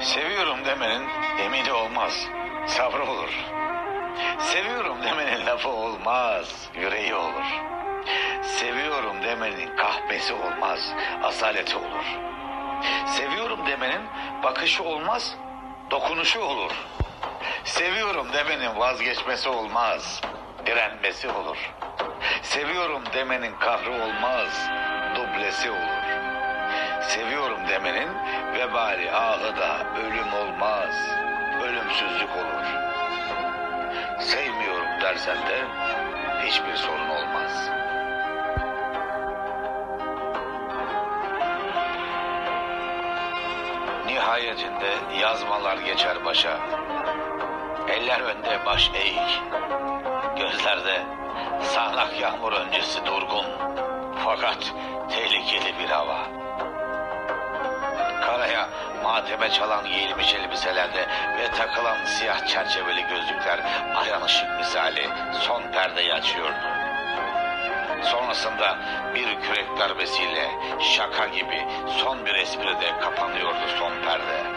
Seviyorum demenin emidi olmaz. Sabrı olur. Seviyorum demenin lafı olmaz. Yüreği olur. Seviyorum demenin kahvesi olmaz. Asaleti olur. Seviyorum demenin bakışı olmaz. Dokunuşu olur. Seviyorum demenin vazgeçmesi olmaz. Direnmesi olur. Seviyorum demenin kahrı olmaz. Dublesi olur. Seviyorum demenin vebali ahı da ölüm olmaz. Ölümsüzlük olur. Sevmiyorum dersen de hiçbir sorun olmaz. Nihayetinde yazmalar geçer başa. Eller önde baş eğik. Gözlerde sağanak yağmur öncesi durgun. Fakat tehlikeli bir hava. Mateme çalan giyilmiş elbiselerde ve takılan siyah çerçeveli gözlükler ayan ışık misali son perdeyi açıyordu. Sonrasında bir kürek darbesiyle şaka gibi son bir espride kapanıyordu son perde.